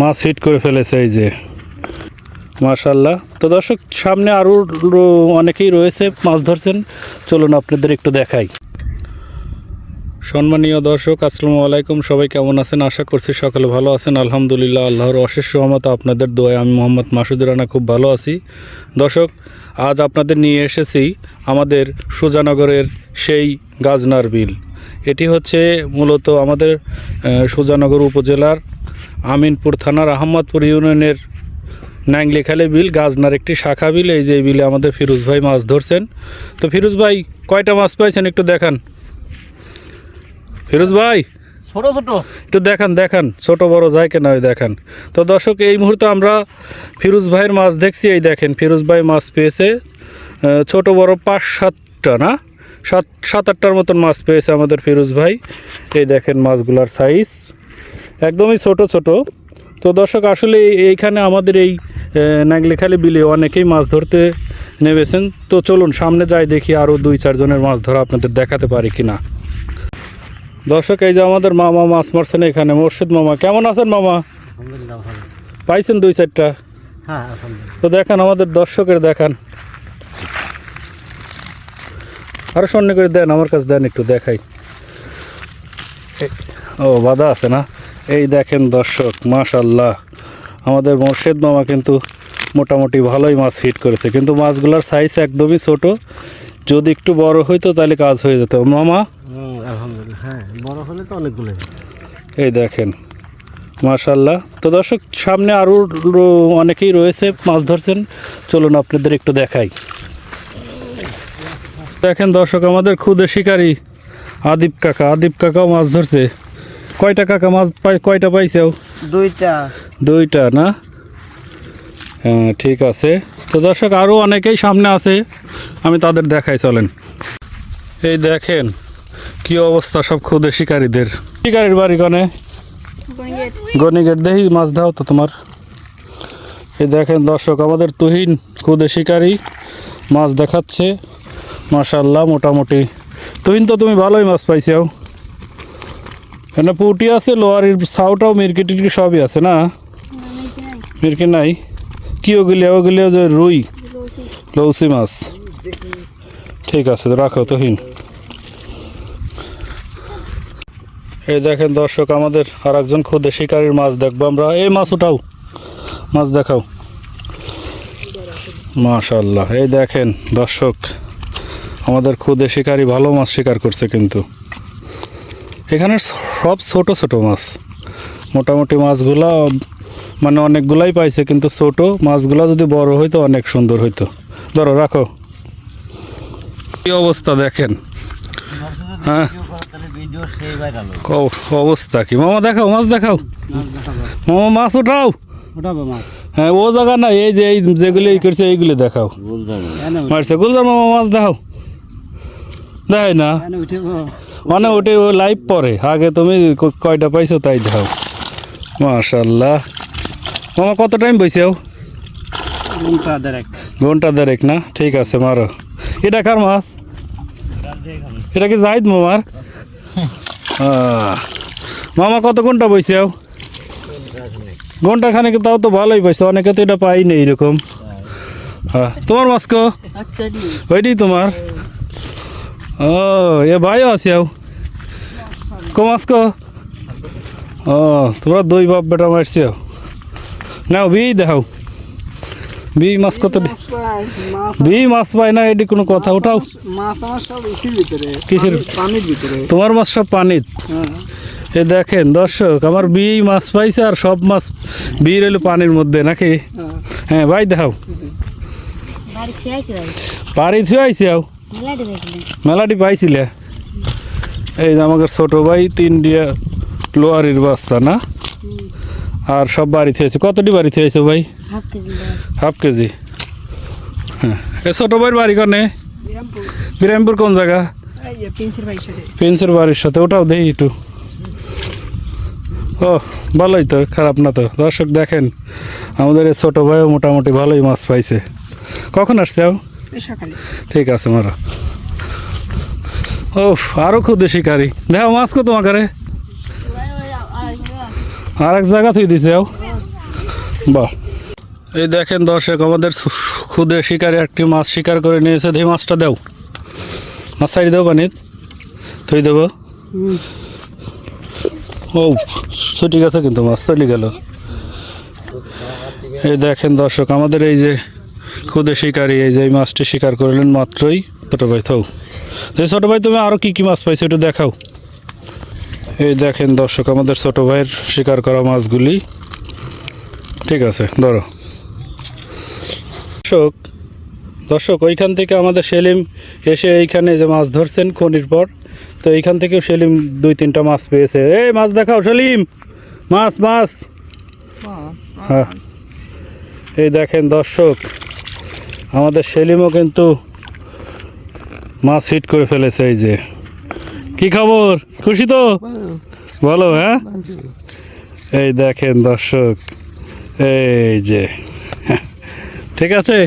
মাছ hit করে ফেলেছে এই যে। মাশাল্লাহ তো দর্শক, সামনে আরও অনেকেই রয়েছে, মাছ ধরছেন। চলুন আপনাদের একটু দেখাই। সম্মানীয় দর্শক, আসসালামু আলাইকুম। সবাই কেমন আছেন? আশা করছি সকালে ভালো আছেন। আলহামদুলিল্লাহ, আল্লাহর অশেষ সহমত আপনাদের দোয়ায় আমি মোহাম্মদ মাসুদুর রানা খুব ভালো আছি। দর্শক, আজ আপনাদের নিয়ে এসেছি আমাদের সুজানগরের সেই গাজনার বিল। এটি হচ্ছে মূলত আমাদের সুজানগর উপজেলার আমিনপুর থানার আহমদপুর ইউনিয়নের ন্যাংলিখালে বিল গাজনার একটি শাখা বিল এই যে এই বিলে আমাদের ফিরোজ ভাই মাছ ধরছেন। তো ফিরোজ ভাই কয়টা মাছ পাইছেন একটু দেখান? ফিরোজ ভাই? ছোট ছোট। একটু দেখান দেখান। ছোট বড় যায় কেন ওই দেখান। তো দর্শক এই মুহূর্তে আমরা ফিরোজ ভাইয়ের মাছ দেখছি এই দেখেন ফিরোজ ভাই মাছ পেয়েছে। ছোট বড় পাঁচ সাতটা না? সাত সাত আটটার মতন মাছ পেয়েছে আমাদের ফিরোজ ভাই। এই দেখেন মাছগুলার সাইজ একদমই ছোট ছোট। তো দর্শক আসলে এইখানে আমাদের এই নাগলিখালি বিলে অনেকেই মাছ ধরতে নেমেছেন। তো চলুন সামনে যাই দেখি আরও দুই চারজনের মাছ ধরা আপনাদের দেখাতে পারি কি না দর্শক এই যে আমাদের মামা মাছ মারছেন এখানে মোর্শেদ মামা। কেমন আছেন মামা? পাইছেন দুই চারটা? হ্যাঁ তো দেখান আমাদের দর্শকের দেখান। আরও সন্নি করে দেন আমার কাছে দেন একটু দেখাই। ও বাধা আছে না? এই দেখেন দর্শক মাশাল্লাহ আমাদের মোর্শেদ মামা কিন্তু মোটামুটি ভালোই মাছ হিট করেছে। কিন্তু মাছগুলোর সাইজ একদমই ছোট। যদি একটু বড় হইতো তাহলে কাজ হয়ে যেত। মামা? হুম, আলহামদুলিল্লাহ। হ্যাঁ বড় হলে তো অনেকগুলো। এই দেখেন মাশাল্লাহ তো দর্শক সামনে আরও অনেকেই রয়েছে মাছ ধরছেন। চলুন আপনাদের একটু দেখাই। দেখেন দর্শক আমাদের ক্ষুদে শিকারী আদিপ কাকা। আদিপ কাকাও মাছ ধরছে। কয়টা কাকা মাছ পাই কয়টা পাইছেও? দুইটা। দুইটা না? হ্যাঁ ঠিক আছে। তো দর্শক আরও অনেকেই সামনে আছে। আমি তাদের দেখাই চলেন। এই দেখেন কি অবস্থা সব ক্ষুদে শিকারীদের। শিকারীর বাড়ি কনে? গণিগেট দেখি মাছ দাও তো তোমার। এই দেখেন দর্শক আমাদের তুহিন ক্ষুদে শিকারী মাছ দেখাচ্ছে। মাশাল্লাহ মোটামুটি। তুহিন তো তুমি ভালোই মাছ পাইছাও। এখানে পুটি আছে লোয়ারির ছাউটাও মিরকি টিরকি সবই আছে না? মিরকি নাই? কি ওগুলি ওগুলি যে রুই, লৌসি মাছ। ঠিক আছে, রাখো তুহিন। এই দেখেন দর্শক, আমাদের আর একজন খুদে শিকারির মাছ দেখব আমরা। এই মাছ উঠাও। মাছ দেখাও। মাশাল্লাহ এই দেখেন দর্শক, আমাদের খুদে শিকারি ভালো মাছ শিকার করছে কিন্তু। এখানে সব ছোট ছোট মাছ। মোটামুটি মাছগুলা মানে অনেকগুলাই পাইছে কিন্তু ছোট মাছগুলা যদি বড় হইতো অনেক সুন্দর হইতো। ধরো রাখো। কি অবস্থা দেখেন? হ্যাঁ? অবস্থা কি? মামা দেখাও মাছ দেখাও। মামা মাছ উঠাও। হ্যাঁ ও জায়গা না এই যে এই যেগুলি ই করছে এইগুলি দেখাও। মারছে গুলজার মামা মাছ দেখাও। দেখাই না। মানে ওটি ও লাইভ পরে আগে তুমি কয়টা পাইছো তাই দেখাও মাশাল্লাহ মামা কত টাইম বইছেও কোনটা ডাইরেক্ট ঘণ্টা দেড়েক না? ঠিক আছে মারো। এটা কার মাছ? এটা কি জাহিদ মামার? মামা কত ঘণ্টা বইছেও ঘণ্টা খানিক তাও তো ভালোই পাইছে অনেকে তো এটা পাই নেই এরকম। হ্যাঁ তোমার মাছ কো? ওইটাই তোমার। ও এ ভাইও আছে আও। কো মাছ কো? ও তোমরা দুই বাপ বেটা মারছি নাও বি দেখাও। বি মাছ কত বি মাছ পাই না এটি কোনো কথা উঠাও। সব কিসের? পানি- তোমার মাছ সব পানিত হ্যাঁ। এ দেখেন দর্শক আমার বি মাছ পাইছে আর সব মাছ বি রইল পানির মধ্যে নাকি? হ্যাঁ। হ্যাঁ ভাই দেখাও। বাড়ি থুয়ে আইসি আও। মেলাটি পাইছিলে? এই যে আমাকে ছোট ভাই তিন দিয়া লোয়ারির বাচ্চা না? আর সব বাড়ি থুয়েছে কতটি বাড়ি থুয়েছে ভাই? হাফ কেজি হ্যাঁ। এ ছোট ভাইয়ের বাড়ি কনে? বিরামপুর। কোন জায়গা? এই প্রিন্সের বাড়ির সাথে। ওটাও দেই একটু। ও ভালোই তো খারাপ না তো। দর্শক দেখেন আমাদের এই ছোটো ভাইও মোটামুটি ভালোই মাছ পাইছে। কখন আসছে ঠিক আছে, মারা। ও আরও খুদে শিকারি। দেখো, মাছ কত তোমাকে আর এক জায়গা থুই দিছে বাহ। এই দেখেন দর্শক, আমাদের ক্ষুদে শিকারে একটি মাছ শিকার করে নিয়েছে। এই মাছটা দাও। মাছ ছাড়ি দেবো পানি তুই দেবো। ও, ছুটি গেছে কিন্তু, মাছ চলে গেল। এই দেখেন দর্শক, আমাদের এই যে ক্ষুদে শিকারি এই যে এই মাছটি শিকার করলেন মাত্রই। ছোট ভাই থাও ছোট ভাই তুমি আরও কি কি মাছ পাইছো একটু দেখাও। এই দেখেন দর্শক আমাদের ছোট ভাইয়ের শিকার করা মাছগুলি। ঠিক আছে ধরো। দর্শক দর্শক ওইখান থেকে আমাদের সেলিম এসে এইখানে যে মাছ ধরছেন খনির পর তো এইখান থেকেও সেলিম দুই তিনটা মাছ পেয়েছে। এই মাছ দেখাও সেলিম! মাছ মাছ। হ্যাঁ। এই দেখেন দর্শক আমাদের সেলিমও কিন্তু মাছ হিট করে ফেলেছে এই যে। কি খবর? খুশি তো? বলো হ্যাঁ? এই দেখেন দর্শক, এই যে। ঠিক আছে?